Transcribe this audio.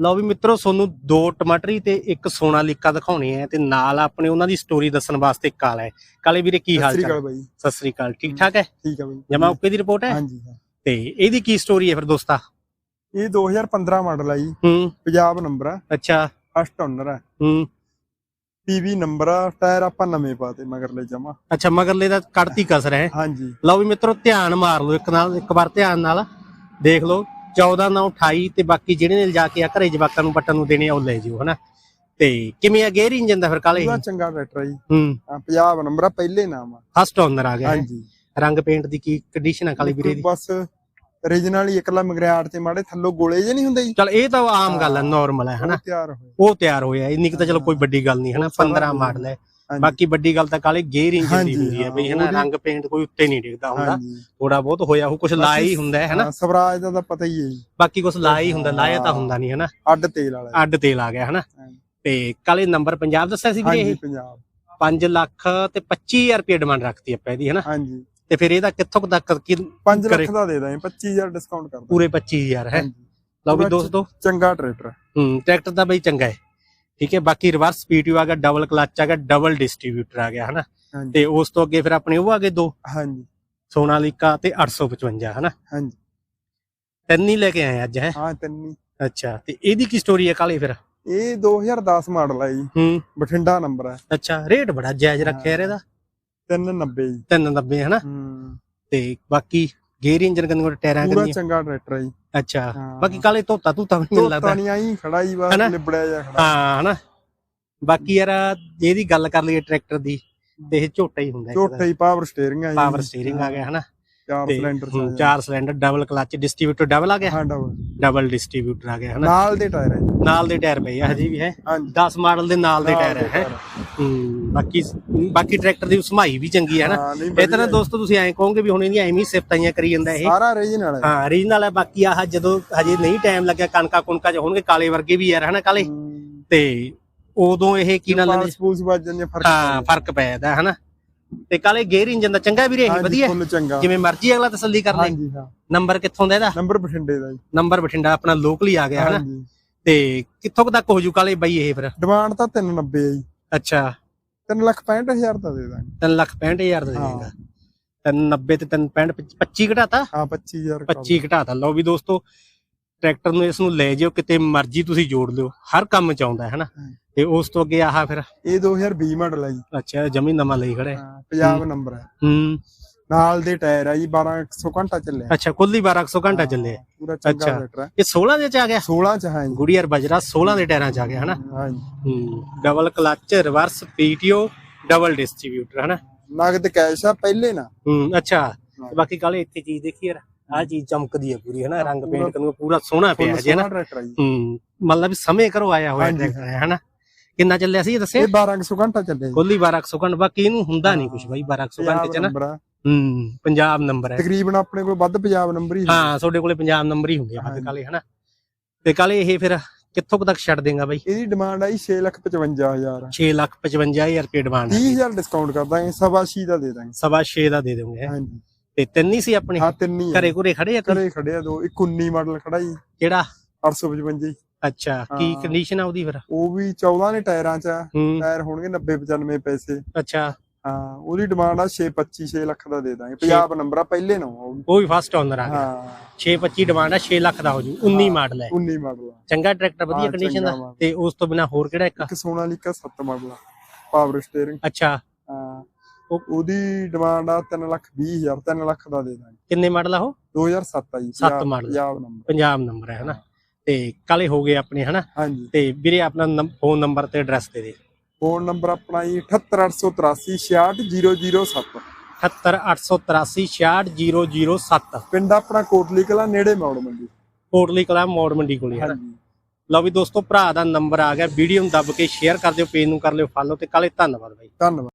ਲਓ ਵੀ ਮਿੱਤਰੋ ਤੁਹਾਨੂੰ ਦੋ ਟਮਾਟਰੀ ਤੇ ਇੱਕ ਸੋਨਾਲੀਕਾ ਦਿਖਾਉਣੇ ਆ ਤੇ ਨਾਲ ਆਪਣੇ ਉਹਨਾਂ ਦੀ ਸਟੋਰੀ ਦੱਸਣ ਵਾਸਤੇ ਕਾਲਾ ਹੈ। ਕਾਲੇ ਵੀਰੇ ਕੀ ਹਾਲ ਸਤਿ ਸ੍ਰੀ ਚਾਲ? ਬਾਈ। ਸਤਿ ਸ੍ਰੀ ਅਕਾਲ। ਠੀਕ ਠਾਕ ਹੈ? ਠੀਕ ਆ ਬਾਈ। ਜਮਾ ਓਕੇ ਦੀ ਰਿਪੋਰਟ ਹੈ? ਹਾਂਜੀ ਹਾਂ। ਤੇ ਇਹਦੀ ਕੀ ਸਟੋਰੀ ਹੈ ਫਿਰ ਦੋਸਤਾ? ਇਹ 2015 ਮਾਡਲ ਆ ਜੀ। ਹੂੰ। ਪੰਜਾਬ ਨੰਬਰ ਆ। ਅੱਛਾ। ਫਸਟ ਓਨਰ ਆ। ਹੂੰ। ਪੀਵੀ ਨੰਬਰ ਆ ਟਾਇਰ ਆਪਾਂ ਨਵੇਂ ਪਾਤੇ ਮਗਰਲੇ ਜਮਾ। ਅੱਛਾ ਮਗਰਲੇ ਦਾ ਕੱਢਤੀ ਕਸਰ ਹੈ। ਹਾਂਜੀ। ਲਓ ਵੀ ਮਿੱਤਰੋ ਧਿਆਨ ਮਾਰ ਲਓ ਇੱਕ ਨਾਲ ਇੱਕ ਵਾਰ ਧਿਆਨ ਨਾਲ। ਦੇਖ ਲਓ 14 ਨਾਲ 28 ਤੇ ਬਾਕੀ ਜਿਹੜੇ ਨੇ ਲਿਜਾ ਕੇ ਆ ਘਰੇ ਜਵਾਕਾਂ ਨੂੰ ਪੱਟਣ ਨੂੰ ਦੇਣੇ ਆ ਉਹ ਲੈ ਜਿਓ ਹਨਾ? ਤੇ ਕਿਵੇਂ ਆ ਗੇਅਰ ਇੰਜਨ ਦਾ ਫਿਰ ਕਾਲੇ ਪੂਰਾ ਚੰਗਾ ਆ ਜੀ। ਹੂੰ। ਹਾਂ, ਪੰਜਾਬ ਨੰਬਰ ਆ ਪਹਿਲੇ ਨਾਮ ਆ। ਫਸਟ ਓਨਰ ਆ ਗਿਆ। ਹਾਂਜੀ। ਰੰਗ ਪੇਂਟ ਦੀ ਕੀ ਕੰਡੀਸ਼ਨ ਆ ਕਾਲੀ ਵੀਰੇ ਦੀ? ਬਸ ਰੀਜਨਲ ਹੀ ਇਕਲਾ ਮਗਰਿਆੜ ਤੇ ਮਾੜੇ ਥੱਲੋਂ ਗੋਲੇ ਜੇ ਨਹੀਂ ਹੁੰਦੇ ਜੀ। ਚਲ ਇਹ ਤਾਂ ਆਮ ਗੱਲ ਹੈ ਨਾਰਮਲ ਹੈ ਹਨਾ? ਉਹ ਤਿਆਰ ਹੋਏ। ਉਹ ਤਿਆਰ ਹੋਇਆ ਇੰਨੀ ਕੁ ਤਾਂ ਚਲੋ ਕੋਈ ਵੱਡੀ ਗੱਲ ਨਹੀਂ ਹਨਾ? 15 ਮਾਡਲ ਹੈ। ਬਾਕੀ ਵੱਡੀ ਗੱਲ ਤਾਂ ਕਾਲੇ ਗੇਅਰ ਇੰਜਨ ਦੀ ਹੁੰਦੀ ਹੈ ਬਈ ਹਨਾ ਰੰਗ ਪੇਂਟ ਕੋਈ ਉੱਤੇ ਨਹੀਂ ਡਿੱਗਦਾ ਹੁੰਦਾ। ਥੋੜਾ ਬਹੁਤ ਹੋਇਆ ਉਹ ਕੁਝ ਲਾਇਆ ਹੀ ਹੁੰਦਾ ਹੈ ਹਨਾ ਸਵਰਾਜ ਦਾ ਤਾਂ ਪਤਾ ਹੀ ਹੈ ਜੀ। ਬਾਕੀ ਕੁਝ ਲਾਇਆ ਹੀ ਹੁੰਦਾ ਲਾਇਆ ਤਾਂ ਹੁੰਦਾ ਨਹੀਂ ਹਨਾ ਅੱਡ ਤੇਲ ਵਾਲਾ। ਅੱਡ ਤੇਲ ਆ ਗਿਆ ਹਨਾ। ਤੇ ਕਾਲੇ ਨੰਬਰ ਪੰਜਾਬ ਦੱਸਿਆ ਸੀ ਵੀਰੇ ਹਾਂਜੀ ਇਹ ਪੰਜਾਬ 5 ਲੱਖ ਤੇ 25000 ਰੁਪਏ ਡਿਮਾਂਡ ਰੱਖਤੀ ਆਪਾਂ ਇਹਦੀ ਹਨਾ ਹਾਂਜੀ। ਤੇ ਫਿਰ ਇਹਦਾ ਕਿੱਥੋਂ ਤੱਕ ਕੀ 5 ਕਰੇ? ਲੱਖ ਦਾ ਦੇ ਦਾਂਗੇ 25000 ਡਿਸਕਾਊਂਟ ਕਰ ਦਾਂਗੇ। ਪੂਰੇ 25000 ਹੈ। ਲਓ ਵੀ ਦੋਸਤੋ। ਚੰਗਾ ਟਰੈਕਟਰ। ਹੂੰ ਟਰੈਕਟਰ ਤਾਂ ਬਈ ਚੰਗਾ ਹੈ। ਠੀਕ ਹੈ ਬਾਕੀ ਰਿਵਰਸ ਪੀਟੀਓ ਆ ਗਿਆ ਡਬਲ ਕਲਚ ਆ ਗਿਆ ਡਬਲ ਡਿਸਟ੍ਰੀਬਿਊਟਰ ਆ ਗਿਆ ਹਨਾ? ਹਾਂਜੀ। ਤੇ ਉਸ ਤੋਂ ਅੱਗੇ ਫਿਰ ਆਪਣੇ ਉਹ ਆ ਗਏ ਦੋ। ਹਾਂਜੀ। ਸੋਨਾਲੀਕਾ ਤੇ 855 ਹਨਾ? ਹਾਂਜੀ। ਤਿੰਨ ਹੀ ਲੈ ਕੇ ਆਏ ਅੱਜ ਹੈ? ਹਾਂ ਤਿੰਨੀ ਅੱਛਾ ਤੇ ਇਹਦੀ ਕੀ ਸਟੋਰੀ ਹੈ ਕਾਲੇ ਫਿਰ? ਇਹ 2010 ਮਾਡਲ ਆ ਜੀ। ਹੂੰ। ਬਠਿੰਡਾ ਨੰਬਰ ਆ। ਅੱਛਾ ਰੇਟ ਬੜਾ ਜਾਇਜ਼ ਰੱਖਿਆ ਯਾਰ ਇਹਦਾ 390 ਜੀ। 390 ਹਨਾ? ਹੂੰ। ਤੇ ਬਾਕੀ ਗੇਅਰ ਇੰਜਨ ਕੰਨ ਕੋਲ ਟਾਇਰਾਂ ਪੂਰਾ ਕੰਨੀ ਚੰਗਾ ਟਰੈਕਟਰ ਆ ਜੀ। ਅੱਛਾ ਹਾਂ। ਬਾਕੀ ਕਾਲੇ ਧੋਤਾ ਧੂਤਾ ਵੀ ਮੈਨੂੰ ਤੋਤਾ ਲੱਗਦਾ। ਨਹੀਂ ਆਈ ਖੜਾ ਜੀ ਹਨਾ? ਬਸ ਲਿਬੜਿਆ ਜਾ ਖੜਾ। ਹਾਂ ਹਨਾ? ਬਾਕੀ ਯਾਰ ਇਹਦੀ ਗੱਲ ਕਰ ਲਈਏ ਟਰੈਕਟਰ ਦੀ ਤੇ ਇਹ ਝੋਟਾ ਹੀ ਹੁੰਦਾ ਝੋਟਾ ਹੀ ਪਾਵਰ ਸਟੀਅਰਿੰਗ ਆ ਜੀ। ਪਾਵਰ ਸਟੀਅਰਿੰਗ ਆ ਗਿਆ ਹਨਾ? ਚਾਰ ਤੇ ਸਿਲੰਡਰ ਹੂੰ, ਚਾਰ cylinder double clutch distributor double ਆ ਗਿਆ? ਹਾਂ ਡਬਲ ਡਬਲ ਡਿਸਟ੍ਰੀਬਿਊਟਰ ਆ ਗਿਆ ਹਨਾ? ਨਾਲ ਦੇ ਟਾਇਰ ਹੈ ਜੀ। ਨਾਲ ਦੇ ਟਾਇਰ ਪਏ ਆ ਹਜੇ ਵੀ ਹੈ। ਹਾਂਜੀ। 10 ਮਾਡਲ ਦੇ ਨਾਲ ਦੇ ਹੈ? ਟਾਇਰ। ਹੂੰ ਬਾਕੀ ਬਾਕੀ ਟਰੈਕਟਰ ਦੀ ਸਮਾਈ ਵੀ ਚੰਗੀ ਹੈ ਨਾ। ਹਾਂ, ਨਹੀਂ ਇਹ ਤਾਂ ਨਾ ਵਧੀਆ। ਦੋਸਤੋ ਤੁਸੀਂ ਐਂ ਕਹੋਗੇ ਵੀ ਹੁਣ ਇਹਦੀਆਂ ਐਵੇਂ ਹੀ ਸਿਫਤਾਈਆਂ ਕਰੀ ਜਾਂਦਾ ਇਹ। ਸਾਰਾ ਰੀਜਨਲ ਹੈ। ਹਾਂ ਰੀਜਨਲ ਹੈ ਬਾਕੀ ਆਹ ਜਦੋਂ ਹਜੇ ਨਹੀਂ ਟਾਈਮ ਲੱਗਿਆ ਕਣਕਾ ਕੁਣਕਾ ਚ ਹੋਣਗੇ ਕਾਲੇ ਵਰਗੇ ਵੀ ਯਾਰ ਹਨਾ ਕਾਲੇ। ਤੇ ਉਦੋਂ ਇਹ ਕੀ ਨਾਲ ਪਾਸ ਪੂਸ ਵੱਜ ਜਾਂਦੇ ਫ਼ਰਕ ਹਾਂ ਫ਼ਰਕ ਪੈ ਜਾਂਦਾ ਹਨਾ? ਤੇ ਕਾਲੇ ਗੇਅਰ ਇੰਜਨ ਦਾ ਚੰਗਾ ਵੀਰੇ ਇਹ ਹਾਂਜੀ, ਵਧੀਆ। ਫੁੱਲ ਚੰਗਾ। ਜਿਵੇਂ ਮਰਜ਼ੀ ਅਗਲਾ ਤਸੱਲੀ ਕਰ ਲੇ। ਹਾਂਜੀ ਹਾਂ। ਨੰਬਰ ਕਿੱਥੋਂ ਦਾ ਇਹਦਾ? ਨੰਬਰ ਬਠਿੰਡੇ ਦਾ ਜੀ। ਨੰਬਰ ਬਠਿੰਡਾ ਆਪਣਾ ਲੋਕਲੀ ਆ ਗਿਆ ਹਨਾ? ਹਾਂਜੀ। ਤੇ ਕਿੱਥੋਂ ਕੁ ਤੱਕ ਹੋ ਜੂ ਕਾਲੇ ਬਾਈ ਇਹ ਫਿਰ? ਡਿਮਾਂਡ ਤਾਂ 390 ਹੈ ਜੀ। ਅੱਛਾ। 3 ਲੱਖ 65000 ਦਾ ਦੇ ਦਾਂਗੇ। 3 ਲੱਖ 65000 ਦਾ ਹਾਂ। ਦੇਗਾ। 390 ਤੇ 365 25 ਘਟਾਤਾ? ਹਾਂ 25000 ਕਰ 25 ਘਟਾਤਾ। ਲਓ ਵੀ ਦੋਸਤੋ ਟਰੈਕਟਰ ਨੂੰ ਇਸ ਨੂੰ ਲੈ ਜਿਓ ਕਿਤੇ ਮਰਜ਼ੀ ਤੁਸੀਂ ਜੋੜ ਲਿਓ। ਹਰ ਕੰਮ ਚ ਆਉਂਦਾ ਹੈ। ਹਨਾ। ਤੇ ਉਸ ਤੋਂ ਅੱਗੇ ਆਹ ਫਿਰ ਇਹ 2020 ਮਾਡਲ ਹੈ ਜੀ। ਅੱਛਾ ਜਮੀ ਨਵਾਂ ਲਈ ਖੜੇ ਹਾਂ, ਪੰਜਾਬ ਨੰਬਰ ਹੈ। ਹੂੰ। ਨਾਲ ਦੇ ਟਾਇਰ ਹੈ ਜੀ 1200 ਘੰਟਾ ਚੱਲਿਆ। ਅੱਛਾ ਕੁੱਲ ਹੀ 1200 ਘੰਟਾ ਚੱਲੇ। ਪੂਰਾ ਚੰਗਾ ਅੱਛਾ। ਟਰੈਕਟਰ ਇਹ 16 ਦੇ ਚ ਆ ਗਿਆ? 16 ਚ ਹੈ ਜੀ ਗੁੜੀਅਰ ਬਜਰਾ 16 ਦੇ ਟਾਇਰਾਂ ਚ ਆ ਗਿਆ ਹਨਾ? ਹੂੰ double clutch reverse PTO double distributor ਹਨਾ? ਨਗਦ ਕੈਸ਼ ਆ ਪਹਿਲੇ ਨਾ। ਹੂੰ ਅੱਛਾ। ਤੇ ਬਾਕੀ ਕਾਲੇ ਇੱਥੇ ਚੀਜ਼ ਦੇਖੀ ਯਾਰ ਆਹ ਚੀਜ਼ ਚਮਕਦੀ ਹੈ ਪੂਰੀ ਹਨਾ? ਰੰਗ ਪੇਂਟ ਕਰਨ ਪੂਰਾ ਸੋਹਣਾ ਪਿਆ ਜੀ ਹਨਾ? ਟਰੈਕਟਰ ਹੈ ਜੀ। ਹੂੰ ਮਤਲਬ ਵੀ ਸਮੇਂ ਕਰੋ ਆਇਆ ਹੋਇਆ ਹਾਂਜੀ। ਟਰੈਕਟਰ ਹੈ। ਹਨਾ? ਕਿੰਨਾ ਚੱਲਿਆ ਸੀ ਇਹ ਦੱਸਿਆ? ਇਹ 1200 ਘੰਟਾ ਚੱਲਿਆ ਜੀ। ਕੁੱਲ ਹੀ 1200 ਘੰਟੇ ਬਾਕੀ ਇਹਨੂੰ ਹੁੰਦਾ ਨਹੀਂ ਕੁਝ ਬਾਈ 1200 ਘੰਟੇ ਚ ਨਾ। ਨੰਬਰ ਆ। ਹੂੰ ਪੰਜਾਬ ਨੰਬਰ ਹੈ। ਤਕਰੀਬਨ ਆਪਣੇ ਕੋਲ ਵੱਧ ਪੰਜਾਬ ਨੰਬਰ ਹੀ ਹਾਂ ਤੁਹਾਡੇ ਕੋਲੇ ਪੰਜਾਬ ਨੰਬਰ ਹੀ ਹੁੰਦੇ ਆ। ਕਾਲੇ ਹਨਾ? ਤੇ ਕਾਲੇ ਇਹ ਫਿਰ ਕਿੱਥੋਂ ਤੱਕ ਛੱਡ ਦੇਗਾ ਬਾਈ? ਇਹਦੀ ਡਿਮਾਂਡ ਆਈ 655000 6 ਲੱਖ 55000 ਰੁਪਏ ਡਿਮਾਂਡ 30000 ਡਿਸਕਾਊਂਟ ਕਰ ਦਾਂਗੇ ਸਵਾ ਛੇ ਦਾ ਦੇ ਦਾਂਗੇ। ਸਵਾ 6 ਦਾ ਦੇ ਦੇਵਾਂਗੇ। ਹਾਂਜੀ। ਤੇ ਤਿੰਨ ਹੀ ਸੀ ਆਪਣੇ? ਹਾਂ ਤਿੰਨ ਹੀ ਆ। ਘਰੇ ਘੁਰੇ ਖੜੇ ਆ? ਘਰੇ ਖੜਿਆ ਦੋ ਇੱਕ 19 ਮਾਡਲ ਖੜਾ ਜੀ। ਕਿਹੜਾ? 855 ਜੀ। ਅੱਛਾ ਕੀ। ਕੰਡੀਸ਼ਨ ਆ ਉਹਦੀ ਫਿਰ? ਉਹ ਵੀ 14 ਨੇ ਟਾਇਰਾਂ 'ਚ ਆ। ਟਾਇਰ ਹੋਣਗੇ 90 95 ਪੈਸੇ। ਅੱਛਾ। ਹਾਂ ਉਹਦੀ ਡਿਮਾਂਡ ਆ 625 6 ਲੱਖ ਦਾ ਦੇ ਦਾਂਗੇ। ਪੰਜਾਬ ਨੰਬਰ ਆ ਪਹਿਲੇ ਨੂੰ ਉਹ। ਵੀ। ਫਸਟ ਓਨਰ ਆ ਹਾਂ। 625 ਡਿਮਾਂਡ ਆ 6 ਲੱਖ ਦਾ ਹੋ ਜੂ 19 ਮਾਡਲ ਹੈ 19 ਮਾਡਲ ਆ। ਚੰਗਾ ਟਰੈਕਟਰ ਵਧੀਆ ਕੰਡੀਸ਼ਨ ਦਾ। ਤੇ ਉਸ ਤੋਂ ਬਿਨਾ ਹੋਰ ਕਿਹੜਾ ਇੱਕ? ਇੱਕ ਸੋਨਾਲੀਕਾ 7 ਮਾਡਲ ਆ। ਪਾਵਰ ਸਟੀਅਰਿੰਗ ਅੱਛਾ। ਹਾਂ। ਉਹ- ਉਹਦੀ ਡਿਮਾਂਡ ਆ 3 ਲੱਖ 20 ਹਜ਼ਾਰ 3 ਲੱਖ ਦਾ ਦੇ ਦਾਂਗੇ। ਕਿੰਨੇ ਮਾਡਲ ਆ ਉਹ? 2007 ਆ ਜੀ ਸੱਤ Punjab- model। Punjab number Punjab number ਹੈ ਹਨਾ? ਤੇ ਕਾਲੇ ਹੋ ਗਏ ਆਪਣੇ ਹਨਾ? ਤੇ ਵੀਰੇ ਆਪਣਾ ਫੋਨ ਨੰਬਰ ਤੇ ਐਡਰੈਸ ਦੇ ਦੇ। ਫੋਨ ਨੰਬਰ ਆਪਣਾ ਜੀ 78883 66007 78883 66007 ਪਿੰਡ ਆਪਣਾ ਕੋਟਲੀ ਕਲਾ ਨੇੜੇ ਮੌੜ ਮੰਡੀ। ਕੋਟਲੀ ਕਲਾ ਮੋੜ ਮੰਡੀ ਕੋਲੇ ਹਾਂਜੀ। ਲਓ ਵੀ ਦੋਸਤੋ ਭਰਾ ਦਾ ਨੰਬਰ ਆ ਗਿਆ। ਵੀਡੀਓ ਨੂੰ ਦੱਬ ਕੇ ਸ਼ੇਅਰ ਕਰ ਦਿਓ ਪੇਜ ਨੂੰ ਕਰ ਲਿਓ ਫਾਲੋ ਤੇ ਕਾਲੇ ਧੰਨਵਾਦ ਬਾਈ। ਧੰਨਵਾਦ।